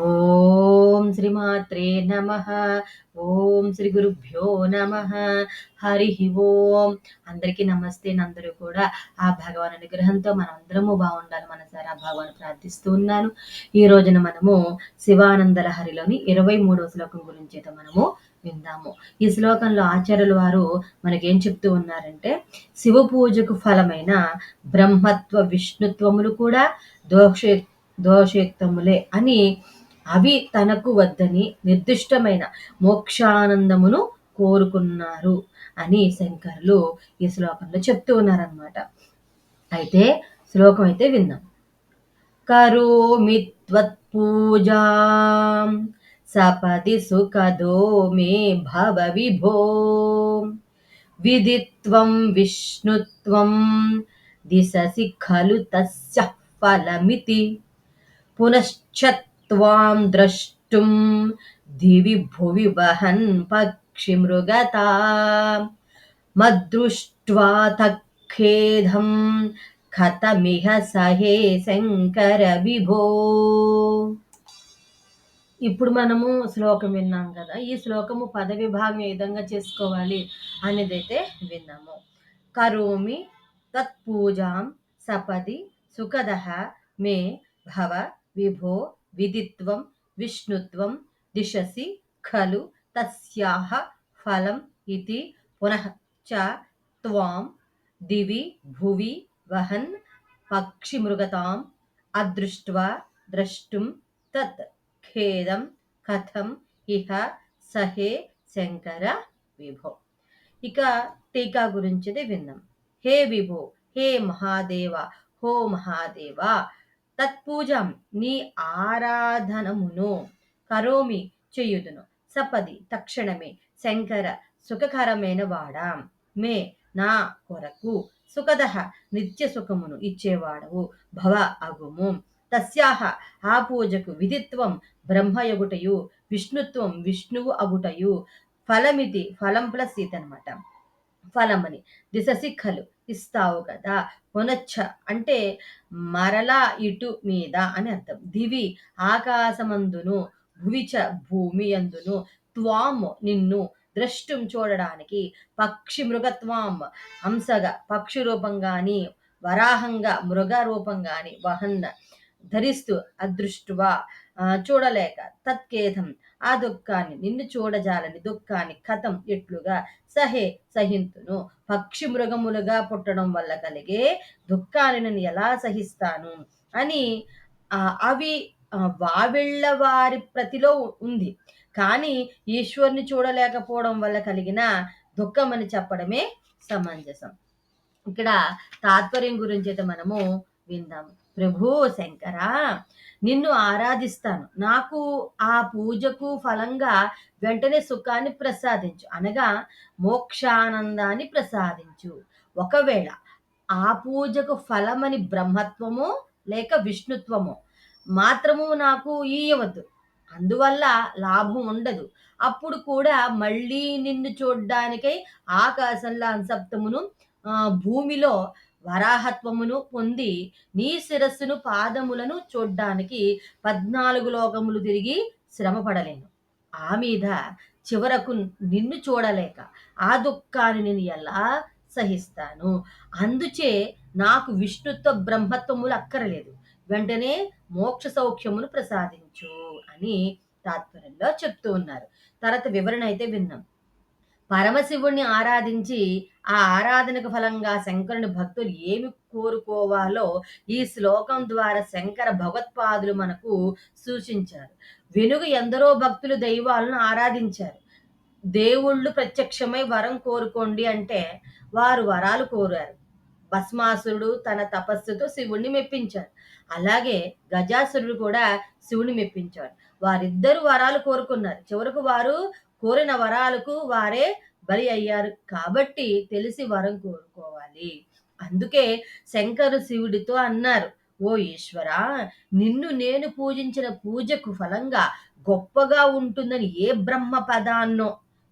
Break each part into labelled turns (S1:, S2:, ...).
S1: ఓం శ్రీమాత్రే నమ. ఓం శ్రీ గురుభ్యో నమ. హరి ఓం. అందరికీ నమస్తే. అందరూ కూడా ఆ భగవాన్ అనుగ్రహంతో మనందరము బాగుండాలి మనసారా ఆ భగవాన్ ప్రార్థిస్తూ ఉన్నాను. ఈ రోజున మనము శివానందల హరిలోని ఇరవై మూడవ శ్లోకం గురించి అయితే మనము విందాము. ఈ శ్లోకంలో ఆచార్యుల వారు మనకేం చెప్తూ ఉన్నారంటే శివ పూజకు ఫలమైన బ్రహ్మత్వ విష్ణుత్వములు కూడా దోష దోషయుక్తములే అని అవి తనకు వద్దని నిర్దిష్టమైన మోక్షానందమును కోరుకున్నారు అని శంకర్లు ఈ శ్లోకంలో చెప్తూ ఉన్నారనమాట అయితే శ్లోకం అయితే విందాం కరోమి త్వత్పూజా సపది సుఖదో మే భవ విభో విదిత్వం విష్ణుత్వం దిశసి ఖలు తస్య ఫలమితి. పునశ్చత్వాం ద్రష్టుం దివి భువి వహన్ పక్షిమృగతా మదృష్ట్వా తఖేదం కథమిహ సహే శంకర విభో ఇప్పుడు మనము శ్లోకం విన్నాం కదా ఈ శ్లోకము పద విభాగం ఏ విధంగా చేసుకోవాలి అనేది అయితే విన్నాము. కరోమి తత్పూజాం సపది సుఖద మే భవ విభో విదిత్వం విష్ణుత్వం దిశసి ఖలు తస్యాహ ఫలం ఇది. పునః చ త్వాం దివి భువి వహన్ పక్షిమృగతాం అదృష్ట్వా ద్రష్టుం తత్ ఖేదం కథం ఇహ సహే శంకర విభో. ఇక టీకా గురించిది విన్నాం. హే విభో హే మహాదేవ హో మహాదేవ తత్పూజం నీ ఆరాధనమును కరోమి చేయుదును. సపది తక్షణమే శంకర సుఖకరమైన వాడా. మే నా కొరకు సుఖద నిత్య సుఖమును ఇచ్చేవాడవు. భవ అగుము. తస్యాహ ఆ పూజకు విధిత్వం బ్రహ్మయగుటయు విష్ణుత్వం విష్ణువు అగుటయు ఫలమితి ఫలం ప్లస్ ఇతనమాట అనమాట ఫలమని. దిశ సిక్కలు ఇస్తావు కదా కొనొచ్చ. అంటే మరలా ఇటు మీద అని అర్థం. దివి ఆకాశమందును భువిచ భూమి అందును త్వాము నిన్ను ద్రష్టం చూడడానికి పక్షి మృగత్వాం. అంశగా పక్షి రూపంగాని వరాహంగా మృగ రూపంగాని వహన్న ధరిస్తూ అదృష్టువా చూడలేక తత్కేధం ఆ దుఃఖాన్ని నిన్ను చూడజాలని దుఃఖాన్ని కథం ఎట్లుగా సహే సహింతును. పక్షి మృగములుగా పుట్టడం వల్ల కలిగే దుఃఖాన్ని నేను ఎలా సహిస్తాను? అని అవి వావిళ్ళ వారి ప్రతిలో ఉంది. కానీ ఈశ్వరుని చూడలేకపోవడం వల్ల కలిగిన దుఃఖం అని చెప్పడమే సమంజసం. ఇక్కడ తాత్పర్యం గురించి అయితే మనము విందాము. ప్రభు శంకర నిన్ను ఆరాధిస్తాను. నాకు ఆ పూజకు ఫలంగా వెంటనే సుఖాన్ని ప్రసాదించు. అనగా మోక్షానందాన్ని ప్రసాదించు. ఒకవేళ ఆ పూజకు ఫలమని బ్రహ్మత్వము లేక విష్ణుత్వము మాత్రము నాకు ఇయ్యవద్దు అందువల్ల లాభం ఉండదు. అప్పుడు కూడా మళ్ళీ నిన్ను చూడ్డానికై ఆకాశంలో అంశప్తమును భూమిలో వరాహత్వమును పొంది నీ శిరస్సును పాదములను చూడ్డానికి పద్నాలుగు లోకములు తిరిగి శ్రమపడలేను. ఆ మీద చివరకు నిన్ను చూడలేక ఆ దుఃఖాన్ని నేను ఎలా సహిస్తాను? అందుచే నాకు విష్ణుత్వ బ్రహ్మత్వములు అక్కరలేదు. వెంటనే మోక్ష సౌఖ్యమును ప్రసాదించు అని తాత్పర్యంలో చెప్తూ ఉన్నారు. తర్వాత వివరణ అయితే విన్నాం. పరమశివుణ్ణి ఆరాధించి ఆ ఆరాధనకు ఫలంగా శంకరుని భక్తులు ఏమి కోరుకోవాలో ఈ శ్లోకం ద్వారా శంకర భగవత్పాదులు మనకు సూచించారు. వెనుక ఎందరో భక్తులు దైవాలను ఆరాధించారు. దేవుళ్ళు ప్రత్యక్షమై వరం కోరుకోండి అంటే వారు వరాలు కోరారు. భస్మాసురుడు తన తపస్సుతో శివుణ్ణి మెప్పించాడు. అలాగే గజాసురుడు కూడా శివుని మెప్పించాడు. వారిద్దరు వరాలు కోరుకున్నారు. చివరకు వారు కోరిన వరాలకు వారే బలి అయ్యారు. కాబట్టి తెలిసి వరం కోరుకోవాలి. అందుకే శంకరు శివుడితో అన్నారు ఓ ఈశ్వర నిన్ను నేను పూజించిన పూజకు ఫలంగా గొప్పగా ఉంటుందని ఏ బ్రహ్మ పదాన్నో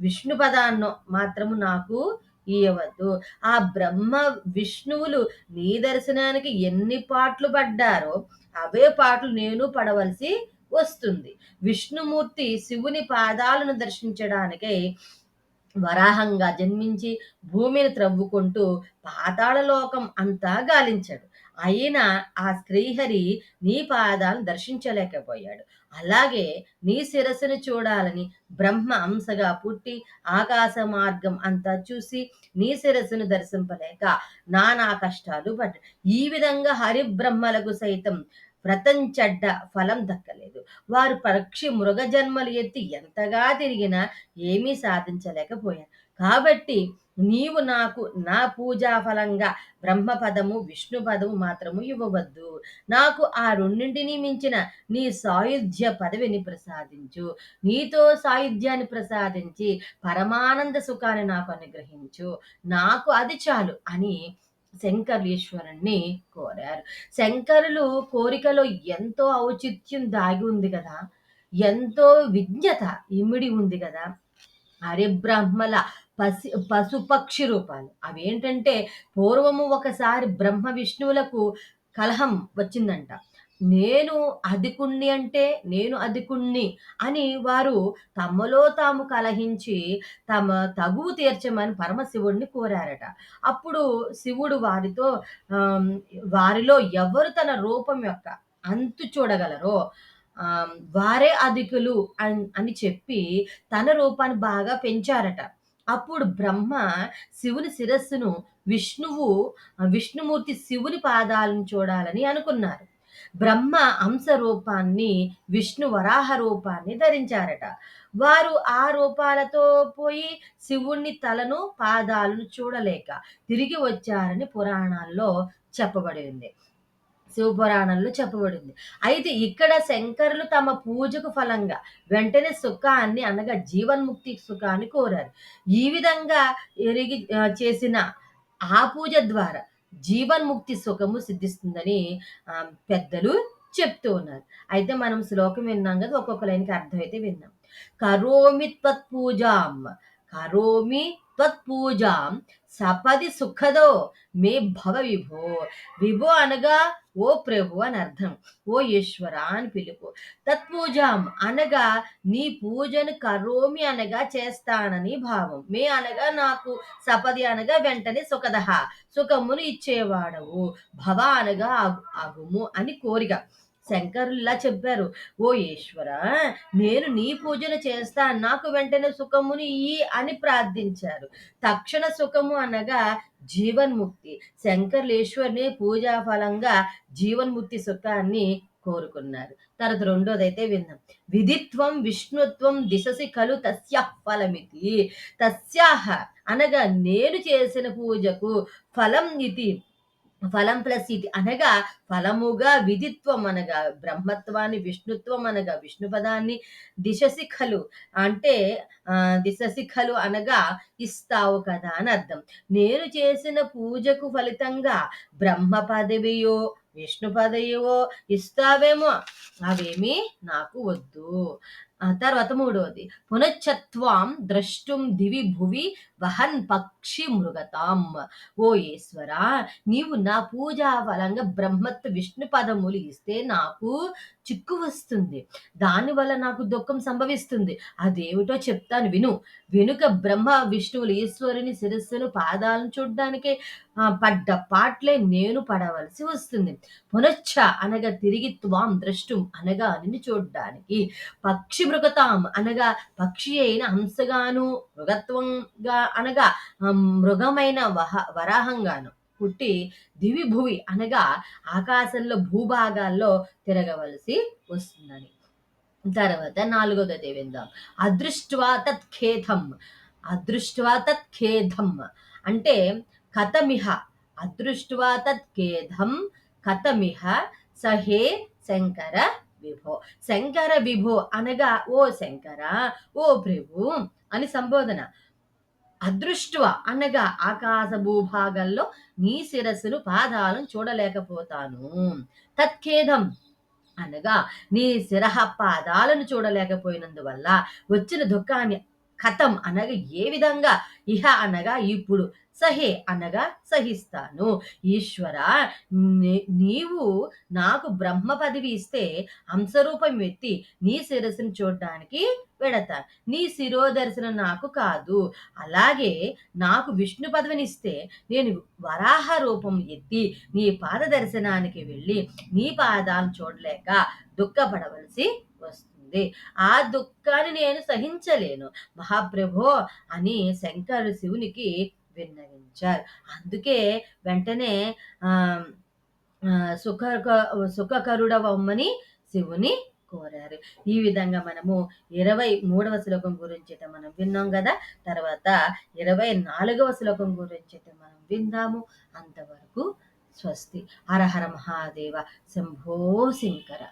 S1: విష్ణు పదాన్నో మాత్రము నాకు ఇయ్యవద్దు. ఆ బ్రహ్మ విష్ణువులు నీ దర్శనానికి ఎన్ని పాటలు పడ్డారో అవే పాటలు నేను పడవలసి వస్తుంది. విష్ణుమూర్తి శివుని పాదాలను దర్శించడానికై వరాహంగా జన్మించి భూమిని త్రవ్వుకుంటూ పాతాళలోకం అంతా గాలించాడు. అయినా ఆ శ్రీహరి నీ పాదాలను దర్శించలేకపోయాడు. అలాగే నీ శిరస్సును చూడాలని బ్రహ్మ అంశగా పుట్టి ఆకాశ మార్గం అంతా చూసి నీ శిరస్సును దర్శింపలేక నానా కష్టాలు పడ్డాడు. ఈ విధంగా హరిబ్రహ్మలకు సైతం వ్రతం చెడ్డ ఫలం దక్కలేదు. వారు పక్షి మృగ జన్మలు ఎత్తి ఎంతగా తిరిగినా ఏమీ సాధించలేకపోయారు. కాబట్టి నీవు నాకు నా పూజా ఫలంగా బ్రహ్మపదము విష్ణు పదము మాత్రము ఇవ్వవద్దు. నాకు ఆ రెండింటినీ మించిన నీ సాయుధ్య పదవిని ప్రసాదించు. నీతో సాయుధ్యాన్ని ప్రసాదించి పరమానంద సుఖాన్ని నాకు అనుగ్రహించు. నాకు అది చాలు అని శంకర్లీశ్వరుణ్ణి కోరారు. శంకరులు కోరికలో ఎంతో ఔచిత్యం దాగి ఉంది కదా ఎంతో విజ్ఞత ఇమిడి ఉంది కదా. హరిబ్రహ్మల పసి పశుపక్షి రూపాలు. అవేంటంటే పూర్వము ఒకసారి బ్రహ్మ విష్ణువులకు కలహం వచ్చిందంట. నేను అధికుణ్ణి అంటే నేను అధికుణ్ణి అని వారు తమలో తాము కలహించి తమ తగువు తీర్చమని పరమశివుడిని కోరారట. అప్పుడు శివుడు వారితో వారిలో ఎవరు తన రూపం యొక్క అంతు చూడగలరో వారే అధికులు అని చెప్పి తన రూపాన్ని బాగా పెంచారట. అప్పుడు బ్రహ్మ శివుని శిరస్సును విష్ణువు విష్ణుమూర్తి శివుని పాదాలను చూడాలని అనుకున్నారు. బ్రహ్మ అంశ రూపాన్ని విష్ణు వరాహ రూపాన్ని ధరించారట. వారు ఆ రూపాలతో పోయి శివుణ్ణి తలను పాదాలను చూడలేక తిరిగి వచ్చారని పురాణాల్లో చెప్పబడి ఉంది శివపురాణంలో చెప్పబడింది. అయితే ఇక్కడ శంకరులు తమ పూజకు ఫలంగా వెంటనే సుఖాన్ని అనగా జీవన్ముక్తి సుఖాన్ని కోరారు. ఈ విధంగా ఎరిగి చేసిన ఆ పూజ ద్వారా జీవన్ముక్తి సుఖము సిద్ధిస్తుందని పెద్దలు చెప్తూ ఉన్నారు. అయితే మనం శ్లోకం విన్నాం కదా ఒక్కొక్క లైన్కి అర్థమైతే విన్నాం. కరోమి త్వత్పూజాం కరోమి త్వత్పూజాం సపది సుఖదో మే భవ విభో. విభో అనగా ఓ ప్రభు అని అర్థం. ఓ ఈశ్వర అని పిలుపు. తత్పూజాం అనగా నీ పూజను కరోమి అనగా చేస్తానని భావం. మే అనగా నాకు సపది అనగా వెంటనే సుఖదహ. సుఖమును ఇచ్చేవాడవు. భవ అనగా అగుము అని కోరిక. శంకరుల్లా చెప్పారు ఓ ఈశ్వర నేను నీ పూజను చేస్తా నాకు వెంటనే సుఖముని ఈ అని ప్రార్థించారు. తక్షణ సుఖము అనగా జీవన్ముక్తి. శంకర్లేశ్వర్ని పూజా ఫలంగా జీవన్ముక్తి సుఖాన్ని కోరుకున్నారు. తర్వాత రెండోది అయితే విన్నాం విధిత్వం విష్ణుత్వం దిశసి కలు తస్య ఫలమితి. తస్యాహ అనగా నేను చేసిన పూజకు ఫలం ఇది ఫలం ప్లస్ ఇది అనగా ఫలముగా విధిత్వం అనగా బ్రహ్మత్వాన్ని విష్ణుత్వం అనగా విష్ణు పదాన్ని దిశశిఖలు అంటే దిశశిఖలు అనగా ఇస్తావు కదా అని అర్థం. నేను చేసిన పూజకు ఫలితంగా బ్రహ్మ పదవియో విష్ణు పదయువో ఇస్తావేమో? అవేమీ నాకు వద్దు. తర్వాత మూడవది. పునశ్చత్వాం ద్రష్టుం దివి భువి వహన్ పక్షి మృగతాం. ఓ ఈశ్వర నీవు నా పూజా ఫలంగా బ్రహ్మత్వ విష్ణు పదములు ఇస్తే నాకు చిక్కు వస్తుంది. దానివల్ల నాకు దుఃఖం సంభవిస్తుంది. అదేమిటో చెప్తాను విను. వెనుక బ్రహ్మ విష్ణువులు ఈశ్వరుని శిరస్సును పాదాలను చూడ్డానికే పడ్డ పాటలే నేను పడవలసి వస్తుంది. పునశ్చ అనగా తిరిగి త్వాం ద్రష్టుం అనగా నిన్ను చూడ్డానికి. పక్షి మృగతాం అనగా పక్షి అయిన హంసగాను మృగత్వంగా అనగా మృగమైన వహ వరాహంగాను. పుట్టి దివి భువి అనగా ఆకాశంలో భూభాగాల్లో తిరగవలసి వస్తుందని. తర్వాత నాలుగోది విందాం. అదృష్ట్వా తత్ఖేదం అదృష్ట్వా తత్ఖేదం అంటే కథమిహ. అదృష్ట్వా తత్ఖేదం కథమిహ సహే శంకర విభో. శంకర విభో అనగా ఓ శంకర ఓ ప్రభు అని సంబోధన. అదృష్టవ అనగా ఆకాశ భూభాగంలో నీ శిరస్సును పాదాలను చూడలేకపోతాను. తత్ఖేదం అనగా నీ శిరహ పాదాలను చూడలేకపోయినందువల్ల వచ్చిన దుఃఖాన్ని కథం అనగా ఏ విధంగా? ఇహ అనగా ఇప్పుడు. సహే అనగా సహిస్తాను. ఈశ్వర నీ- నీవు నాకు బ్రహ్మ పదవి ఇస్తే హంసరూపం ఎత్తి నీ శిరస్సును చూడడానికి వెడతాను నీ శిరోదర్శనం నాకు కాదు. అలాగే నాకు విష్ణు పదవినిస్తే నేను వరాహ రూపం ఎత్తి నీ పాద దర్శనానికి వెళ్ళి నీ పాదాలను చూడలేక దుఃఖపడవలసి వస్తుంది. ఆ దుఃఖాన్ని నేను సహించలేను. మహాప్రభో అని శంకరు శివునికి విన్నవించారు. అందుకే వెంటనే ఆ సుఖ సుఖకరుడవమ్మని శివుని కోరారు. ఈ విధంగా మనము ఇరవై మూడవ శ్లోకం గురించి అయితే మనం విన్నాం కదా? తర్వాత ఇరవై నాలుగవ శ్లోకం గురించి అయితే మనం విందాము. అంతవరకు స్వస్తి. హర హర మహాదేవ శంభో శంకర.